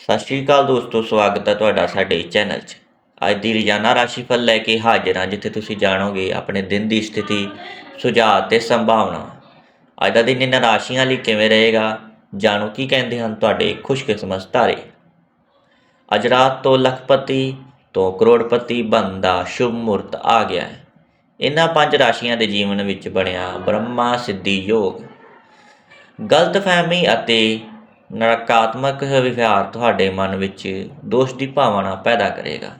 ਸਤਿ ਸ਼੍ਰੀ ਅਕਾਲ ਦੋਸਤੋ, ਸਵਾਗਤ ਹੈ ਤੁਹਾਡਾ ਸਾਡੇ ਚੈਨਲ 'ਚ। ਅੱਜ ਦੀ ਰੋਜ਼ਾਨਾ ਰਾਸ਼ੀਫਲ ਲੈ ਕੇ ਹਾਜ਼ਰ ਹਾਂ, ਜਿੱਥੇ ਤੁਸੀਂ ਜਾਣੋਗੇ ਆਪਣੇ ਦਿਨ ਦੀ ਸਥਿਤੀ, ਸੁਝਾਅ ਤੇ ਸੰਭਾਵਨਾ। ਅੱਜ ਦਾ ਦਿਨ ਇਹਨਾਂ ਰਾਸ਼ੀਆਂ ਲਈ ਕਿਵੇਂ ਰਹੇਗਾ, ਜਾਣੋ ਕੀ ਕਹਿੰਦੇ ਹਨ ਤੁਹਾਡੇ ਖੁਸ਼ਕਿਸਮਤ ਤਾਰੇ। ਅੱਜ ਰਾਤ ਤੋਂ ਲਖਪਤੀ ਤੋਂ ਕਰੋੜਪਤੀ ਬਣਨ ਸ਼ੁਭ ਮੂਰਤ ਆ ਗਿਆ ਹੈ। ਇਹਨਾਂ ਪੰਜ ਰਾਸ਼ੀਆਂ ਦੇ ਜੀਵਨ ਵਿੱਚ ਬਣਿਆ ਬ੍ਰਹਮਾ ਸਿੱਧੀ ਯੋਗ। ਗਲਤਫਹਿਮੀ ਅਤੇ ਨਕਾਰਾਤਮਕ ਵਿਵਹਾਰ ਤੁਹਾਡੇ ਮਨ ਵਿੱਚ ਦੋਸ਼ ਦੀ ਭਾਵਨਾ ਪੈਦਾ ਕਰੇਗਾ।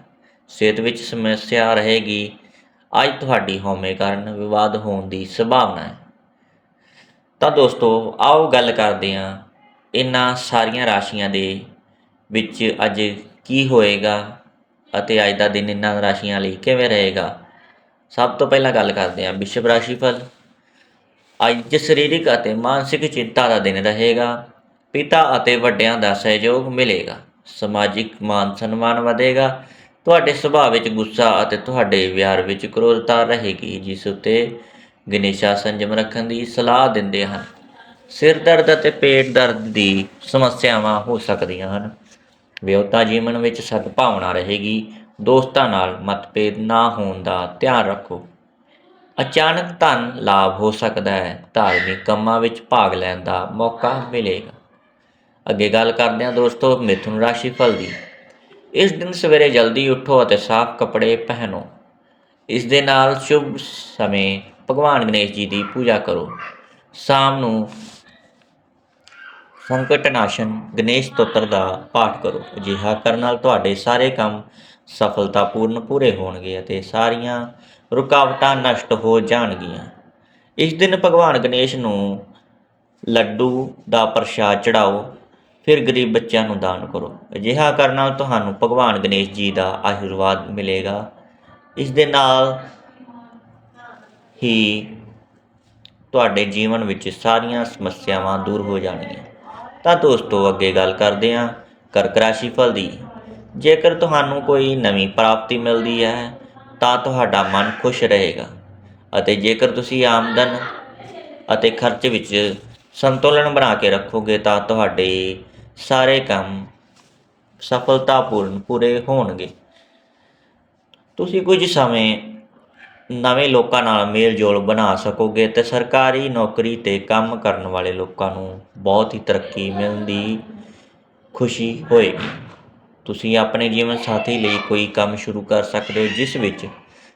ਸਿਹਤ ਵਿੱਚ ਸਮੱਸਿਆ ਰਹੇਗੀ। ਅੱਜ ਤੁਹਾਡੀ ਹਉਮੈ ਕਾਰਨ ਵਿਵਾਦ ਹੋਣ ਦੀ ਸੰਭਾਵਨਾ ਹੈ। ਤਾਂ ਦੋਸਤੋ, ਆਓ ਗੱਲ ਕਰਦੇ ਹਾਂ ਇਹਨਾਂ ਸਾਰੀਆਂ ਰਾਸ਼ੀਆਂ ਦੇ ਵਿੱਚ ਅੱਜ ਕੀ ਹੋਏਗਾ ਅਤੇ ਅੱਜ ਦਾ ਦਿਨ ਇਹਨਾਂ ਰਾਸ਼ੀਆਂ ਲਈ ਕਿਵੇਂ ਰਹੇਗਾ। ਸਭ ਤੋਂ ਪਹਿਲਾਂ ਗੱਲ ਕਰਦੇ ਹਾਂ ਵਿਸ਼ਵ ਰਾਸ਼ੀ ਫਲ ਅੱਜ ਸਰੀਰਕ ਅਤੇ ਮਾਨਸਿਕ ਚਿੰਤਾ ਦਾ ਦਿਨ ਰਹੇਗਾ। ਪਿਤਾ ਅਤੇ ਵੱਡਿਆਂ ਦਾ ਸਹਿਯੋਗ ਮਿਲੇਗਾ। ਸਮਾਜਿਕ ਮਾਨ ਸਨਮਾਨ ਵਧੇਗਾ। ਤੁਹਾਡੇ ਸੁਭਾਅ ਵਿੱਚ ਗੁੱਸਾ ਅਤੇ ਤੁਹਾਡੇ ਵਿਹਾਰ ਵਿੱਚ ਕ੍ਰੋਧਤਾ ਰਹੇਗੀ, ਜਿਸ ਉੱਤੇ ਗਣੇਸ਼ਾ ਸੰਜਮ ਰੱਖਣ ਦੀ ਸਲਾਹ ਦਿੰਦੇ ਹਨ। ਸਿਰ ਦਰਦ ਅਤੇ ਪੇਟ ਦਰਦ ਦੀ ਸਮੱਸਿਆਵਾਂ ਹੋ ਸਕਦੀਆਂ ਹਨ। ਵਿਆਹੁਤਾ ਜੀਵਨ ਵਿੱਚ ਸਦਭਾਵਨਾ ਰਹੇਗੀ। ਦੋਸਤਾਂ ਨਾਲ ਮਤਭੇਦ ਨਾ ਹੋਣ ਦਾ ਧਿਆਨ ਰੱਖੋ। ਅਚਾਨਕ ਧਨ ਲਾਭ ਹੋ ਸਕਦਾ ਹੈ। ਧਾਰਮਿਕ ਕੰਮਾਂ ਵਿੱਚ ਭਾਗ ਲੈਣ ਦਾ ਮੌਕਾ ਮਿਲੇਗਾ। ਅੱਗੇ ਗੱਲ ਕਰਦੇ ਹਾਂ ਦੋਸਤੋ, ਮਿਥੁਨ ਰਾਸ਼ੀ ਫਲ ਦੀ ਇਸ ਦਿਨ ਸਵੇਰੇ ਜਲਦੀ ਉੱਠੋ ਅਤੇ ਸਾਫ਼ ਕੱਪੜੇ ਪਹਿਨੋ। ਇਸ ਦੇ ਨਾਲ ਸ਼ੁਭ ਸਮੇਂ। ਭਗਵਾਨ ਗਣੇਸ਼ ਜੀ ਦੀ ਪੂਜਾ ਕਰੋ। ਸ਼ਾਮ ਨੂੰ ਸੰਕਟਨਾਸ਼ਨ ਗਣੇਸ਼ ਸਤੋਤਰ ਦਾ ਪਾਠ ਕਰੋ। ਅਜਿਹਾ ਕਰਨ ਨਾਲ ਤੁਹਾਡੇ ਸਾਰੇ ਕੰਮ ਸਫਲਤਾਪੂਰਨ ਪੂਰੇ ਹੋਣਗੇ ਅਤੇ ਸਾਰੀਆਂ ਰੁਕਾਵਟਾਂ ਨਸ਼ਟ ਹੋ ਜਾਣਗੀਆਂ। ਇਸ ਦਿਨ ਭਗਵਾਨ ਗਣੇਸ਼ ਨੂੰ ਲੱਡੂ ਦਾ ਪ੍ਰਸ਼ਾਦ ਚੜਾਓ। ਫਿਰ ਗਰੀਬ ਬੱਚਿਆਂ ਨੂੰ ਦਾਨ ਕਰੋ। ਅਜਿਹਾ ਕਰਨ ਨਾਲ ਤੁਹਾਨੂੰ ਭਗਵਾਨ ਗਣੇਸ਼ ਜੀ ਦਾ ਆਸ਼ੀਰਵਾਦ ਮਿਲੇਗਾ। ਇਸ ਦੇ ਨਾਲ ਹੀ ਤੁਹਾਡੇ ਜੀਵਨ ਵਿੱਚ ਸਾਰੀਆਂ ਸਮੱਸਿਆਵਾਂ ਦੂਰ ਹੋ ਜਾਣਗੀਆਂ। ਤਾਂ ਦੋਸਤੋ, ਅੱਗੇ ਗੱਲ ਕਰਦੇ ਹਾਂ ਕਰਕ ਰਾਸ਼ੀ ਫਲ ਦੀ। ਜੇਕਰ ਤੁਹਾਨੂੰ ਕੋਈ ਨਵੀਂ ਪ੍ਰਾਪਤੀ ਮਿਲਦੀ ਹੈ, ਤਾਂ ਤੁਹਾਡਾ ਮਨ ਖੁਸ਼ ਰਹੇਗਾ। ਅਤੇ ਜੇਕਰ ਤੁਸੀਂ ਆਮਦਨ ਅਤੇ ਖਰਚ ਵਿੱਚ ਸੰਤੁਲਨ ਬਣਾ ਕੇ ਰੱਖੋਗੇ, ਤਾਂ ਤੁਹਾਡੇ ਸਾਰੇ ਕੰਮ ਸਫਲਤਾਪੂਰਨ ਪੂਰੇ ਹੋਣਗੇ ਤੁਸੀਂ ਕੁਝ ਸਮੇਂ ਨਵੇਂ ਲੋਕਾਂ ਨਾਲ ਮੇਲ ਜੋਲ ਬਣਾ ਸਕੋਗੇ ਤੇ ਸਰਕਾਰੀ ਨੌਕਰੀ ਤੇ ਕੰਮ ਕਰਨ ਵਾਲੇ ਲੋਕਾਂ ਨੂੰ ਬਹੁਤ ਹੀ ਤਰੱਕੀ ਮਿਲਣ ਦੀ ਖੁਸ਼ੀ ਹੋਏਗੀ ਤੁਸੀਂ ਆਪਣੇ ਜੀਵਨ ਸਾਥੀ ਲਈ ਕੋਈ ਕੰਮ ਸ਼ੁਰੂ ਕਰ ਸਕਦੇ ਹੋ ਜਿਸ ਵਿੱਚ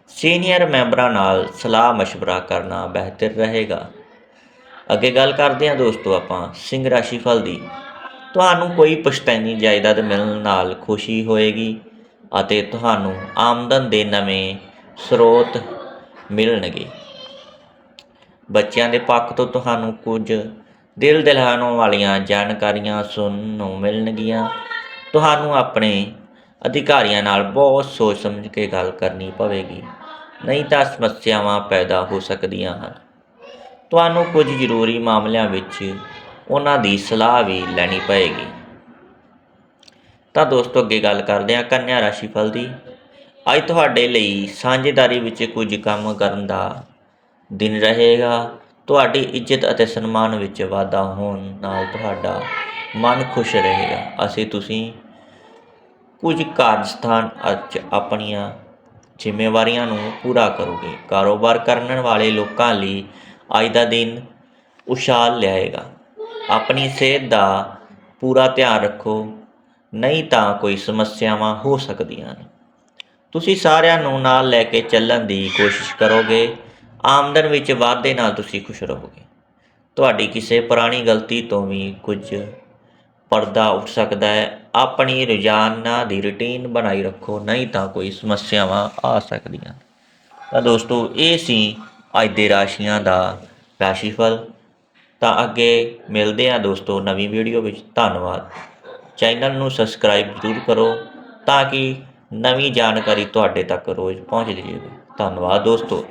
ਸੀਨੀਅਰ ਮੈਂਬਰਾਂ ਨਾਲ ਸਲਾਹ مشورہ ਕਰਨਾ ਬਿਹਤਰ ਰਹੇਗਾ ਅੱਗੇ ਗੱਲ ਕਰਦੇ ਹਾਂ ਦੋਸਤੋ ਆਪਾਂ ਸਿੰਘ ਰਾਸ਼ੀ ਫਲ ਦੀ ਤੁਹਾਨੂੰ ਕੋਈ ਪੁਸ਼ਤੈਨੀ ਜਾਇਦਾਦ ਮਿਲਣ ਨਾਲ ਖੁਸ਼ੀ ਹੋਏਗੀ ਅਤੇ ਤੁਹਾਨੂੰ ਆਮਦਨ ਦੇ ਨਵੇਂ ਸਰੋਤ ਮਿਲਣਗੇ। ਬੱਚਿਆਂ ਦੇ ਪੱਖ ਤੋਂ ਤੁਹਾਨੂੰ ਕੁਝ ਦਿਲ ਦਿਲਾਉਣ ਵਾਲੀਆਂ ਜਾਣਕਾਰੀਆਂ ਸੁਣਨ ਨੂੰ ਮਿਲਣਗੀਆਂ। ਤੁਹਾਨੂੰ ਆਪਣੇ ਅਧਿਕਾਰੀਆਂ ਨਾਲ ਬਹੁਤ ਸੋਚ ਸਮਝ ਕੇ ਗੱਲ ਕਰਨੀ ਪਵੇਗੀ। ਨਹੀਂ ਤਾਂ ਸਮੱਸਿਆਵਾਂ ਪੈਦਾ ਹੋ ਸਕਦੀਆਂ ਹਨ। ਤੁਹਾਨੂੰ ਕੁਝ ਜ਼ਰੂਰੀ ਮਾਮਲਿਆਂ ਵਿੱਚ ਉਹਨਾਂ ਦੀ ਸਲਾਹ ਵੀ ਲੈਣੀ ਪਏਗੀ। ਤਾਂ ਦੋਸਤੋ, ਅੱਗੇ ਗੱਲ ਕਰਦੇ ਹਾਂ ਕੰਨਿਆ ਰਾਸ਼ੀ ਫਲ ਦੀ। ਅੱਜ ਤੁਹਾਡੇ ਲਈ ਸਾਂਝੇਦਾਰੀ ਵਿੱਚ ਕੁਝ ਕੰਮ ਕਰਨ ਦਾ ਦਿਨ ਰਹੇਗਾ। ਤੁਹਾਡੀ ਇੱਜ਼ਤ ਅਤੇ ਸਨਮਾਨ ਵਿੱਚ ਵਾਧਾ ਹੋਣ ਨਾਲ ਤੁਹਾਡਾ ਮਨ ਖੁਸ਼ ਰਹੇਗਾ। ਅਸੀਂ ਤੁਸੀਂ ਕੁਝ ਕਾਰਜ ਸਥਾਨ ਅੱਜ ਆਪਣੀਆਂ ਜ਼ਿੰਮੇਵਾਰੀਆਂ ਨੂੰ ਪੂਰਾ ਕਰੋਗੇ। ਕਾਰੋਬਾਰ ਕਰਨ ਵਾਲੇ ਲੋਕਾਂ ਲਈ ਅੱਜ ਦਾ ਦਿਨ ਉਛਾਲ ਲਿਆਏਗਾ। ਆਪਣੀ ਸਿਹਤ ਦਾ ਪੂਰਾ ਧਿਆਨ ਰੱਖੋ, ਨਹੀਂ ਤਾਂ ਕੋਈ ਸਮੱਸਿਆਵਾਂ ਹੋ ਸਕਦੀਆਂ ਹਨ। ਤੁਸੀਂ ਸਾਰਿਆਂ ਨੂੰ ਨਾਲ ਲੈ ਕੇ ਚੱਲਣ ਦੀ ਕੋਸ਼ਿਸ਼ ਕਰੋਗੇ, ਆਮਦਨ ਵਿੱਚ ਵਾਧੇ ਨਾਲ ਤੁਸੀਂ ਖੁਸ਼ ਰਹੋਗੇ। ਤੁਹਾਡੀ ਕਿਸੇ ਪੁਰਾਣੀ ਗਲਤੀ ਤੋਂ ਵੀ ਕੁਝ ਪਰਦਾ ਉੱਠ ਸਕਦਾ ਹੈ। ਆਪਣੀ ਰੋਜ਼ਾਨਾ ਦੀ ਰੁਟੀਨ ਬਣਾਈ ਰੱਖੋ, ਨਹੀਂ ਤਾਂ ਕੋਈ ਸਮੱਸਿਆਵਾਂ ਆ ਸਕਦੀਆਂ ਤਾਂ ਦੋਸਤੋ, ਇਹ ਸੀ ਅੱਜ ਦੇ ਰਾਸ਼ੀਆਂ ਦਾ ਰਾਸ਼ੀਫਲ। ਤਾਂ ਅੱਗੇ ਮਿਲਦੇ ਹਾਂ ਦੋਸਤੋ ਨਵੀਂ ਵੀਡੀਓ ਵਿੱਚ, ਧੰਨਵਾਦ। ਚੈਨਲ ਨੂੰ ਸਬਸਕ੍ਰਾਈਬ ਜ਼ਰੂਰ ਕਰੋ ਤਾਂ ਕਿ ਨਵੀਂ ਜਾਣਕਾਰੀ ਤੁਹਾਡੇ ਤੱਕ ਰੋਜ਼ ਪਹੁੰਚਦੀ ਰਹੇ ਧੰਨਵਾਦ ਦੋਸਤੋ।